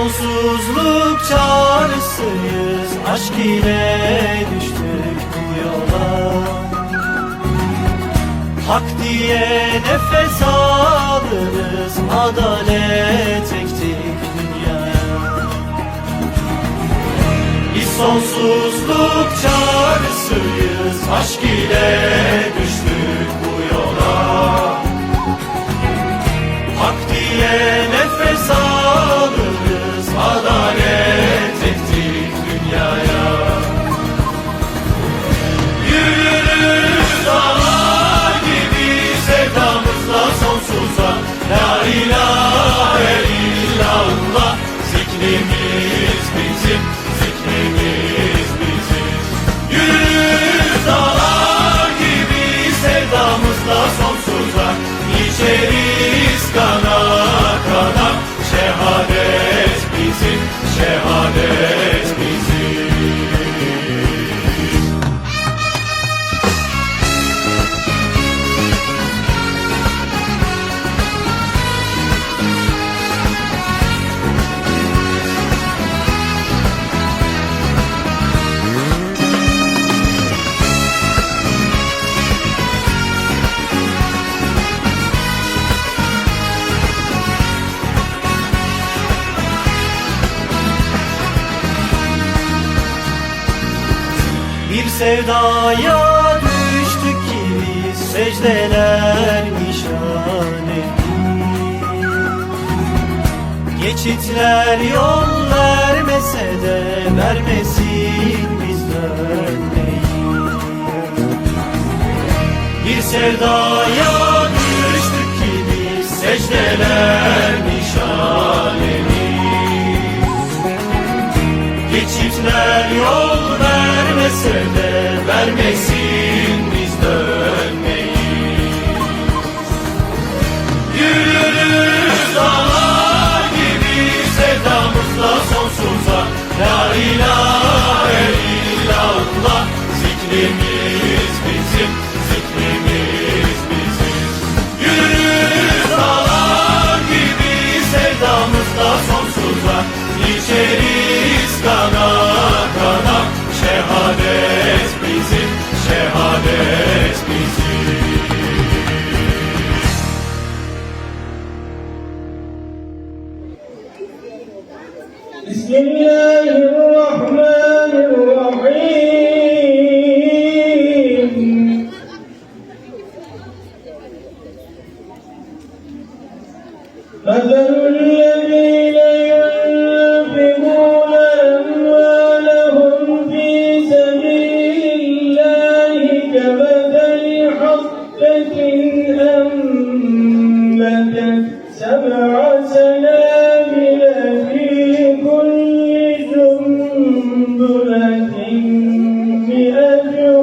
sonsuzluk çağrısıyız Aşk ile düştük bu yola. Hak diye nefes alırız Adalet ektik dünyaya Biz sonsuzluk çağrısıyız Aşk ile düştük sevdaya düştük ki biz secdeler nişan ettik Geçitler yol vermese de vermesin biz dönmeyi Bir sevdaya düştük ki biz secdeler sevdamızla sonsuza La ilahe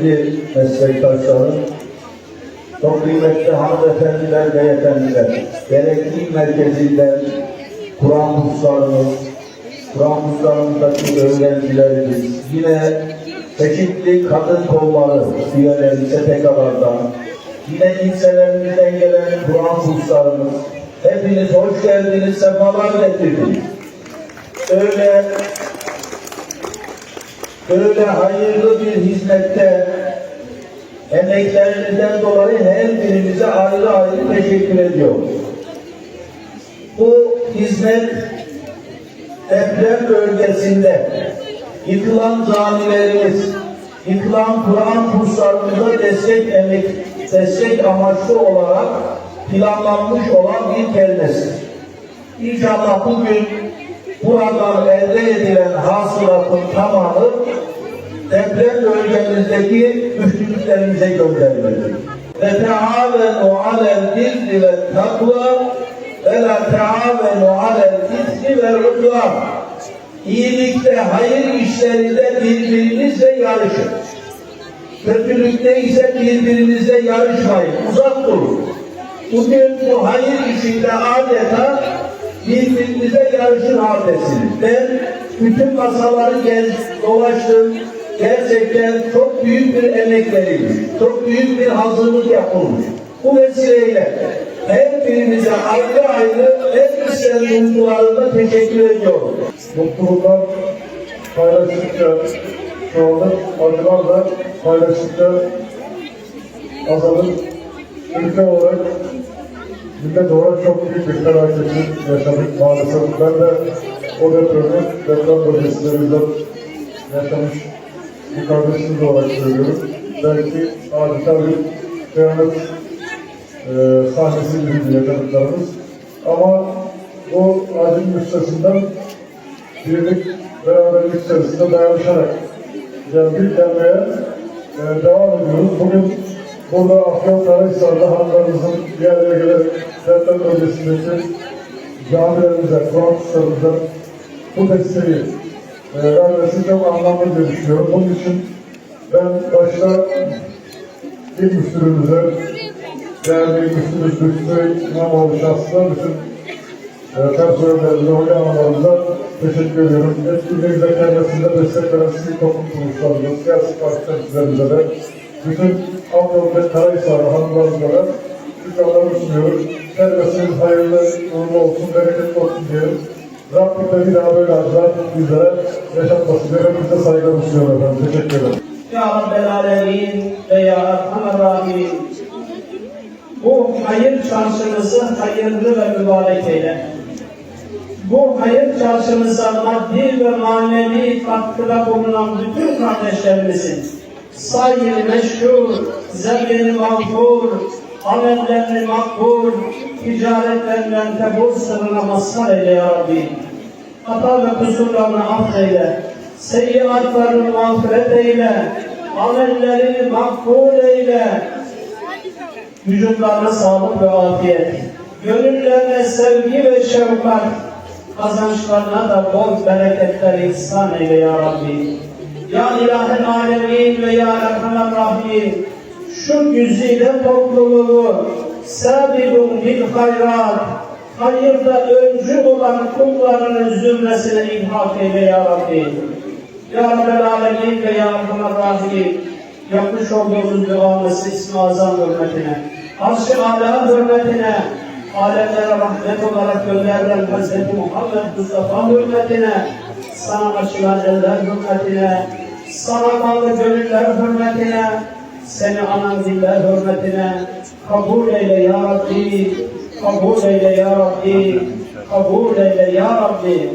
kıymetli meslektaşlarım, çok kıymetli hanımefendiler, beyefendiler, gerek il merkezinden Kur'an kurslarımız, Kur'an kurslarımızdaki öğrencilerimiz, yine çeşitli kadın kolları üyeleri STK'lardan, yine ilçelerimizden gelen Kur'an kurslarımız, hepiniz hoş geldiniz, sefalar getirdiniz. Öyle böyle hayırlı bir hizmette emeklerinizden dolayı her birinize ayrı ayrı teşekkür ediyorum. Bu hizmet deprem bölgesinde yıkılan camilerimiz, yıkılan Kur'an kurslarımıza destek emek, destek amaçlı olarak planlanmış olan bir kermestir. İnşallah bugün buradan elde edilen hasılatın tamamı deprem bölgemizdeki müftülüklerimize gönderilir. Ve teavenu alel birri ve takva ve la teavenu alel ismi ve udvan. İyilikte, hayır işlerinde birbirinizle yarışın. Kötülükte ise birbirinizle yarışmayın, uzak durun. Bugün bu hayır işinde adeta birbirinize yarışın haldesiniz. Ben bütün masaları gez, dolaştım. Gerçekten çok büyük bir emek verilmiş. Çok büyük bir hazırlık yapılmış. Bu vesileyle her birinize ayrı ayrı en içten duygularımla teşekkür ediyorum. mutluluklar paylaştıkça çoğalır, acılar da paylaştıkça azalır. Ülke olarak, millet olarak çok büyük bir felaketi yaşadık maalesef. Ben de o depremi deprem bölgesinde yaşamış bir kardeşimiz olarak söylüyorum. Belki adeta bir kıyamet e, sahnesi gibi yaşadıklarımız. Ama bu acının üstesinden birlik, beraberlik içerisinde dayanışarak geldik gelmeye e, devam ediyoruz. Bugün burada Afyonkarahisar'da hanlarımızın bir araya gelerek deprem bölgesindeki camilerimize, Kur'an bu desteği e, vermesi çok anlamlı diye düşünüyorum. Bunun için ben başta il müftülüğümüze, değerli müftümüz Lütfü İmamoğlu şahsına bütün e, personellerimize, hoca analarımıza teşekkür ediyorum. Etkinliğimize kendisinde destek veren sivil toplum kuruluşlarımız, siyasi parti temsilcilerimize de bütün Afyon ve Karahisar hanımlarımıza da şükranlarımı sunuyorum. Servisiniz hayırlı, uğurlu olsun, bereketli olsun diyelim. Rabbim de bir daha böyle acılar bizlere yaşatmasın hepinize saygılarımı sunuyorum efendim. Teşekkür ederim. Ya Rabbel Alemin ve Ya Erhamer Rahimin. Bu hayır çarşımızı hayırlı ve mübarek eyle. Bu hayır çarşımıza maddi ve manevi katkıda bulunan bütün kardeşlerimizin sayı meşhur, zevkini mağfur, amellerini makbul, ticaretlerinden tebur sırrına mazhar eyle ya Rabbi. Hata ve kusurlarını affeyle, seyyiatlarını mağfiret eyle, amellerini makbul eyle, vücutlarına sağlık ve afiyet, gönüllerine sevgi ve şefkat, kazançlarına da bol bereketler ihsan eyle ya Rabbi. Ya ilahel alemin ve ya erhamer rahim, şu güzide topluluğu, sabidun bil hayrat, hayırda öncü olan kullarının zümresine ilhak eyle ya Rabbi. Ya Rabbel Alemin ve Ya Erhamer Rahim, yapmış olduğumuz duamız İsmi Azam hürmetine, Arş-ı Ala hürmetine, alemlere rahmet olarak gönderilen Hz. Muhammed Mustafa hürmetine, sana açılan eller hürmetine, sana bağlı gönüller hürmetine, seni anan diller hürmetine, kabul eyle ya Rabbi, kabul eyle ya Rabbi, kabul eyle ya Rabbi.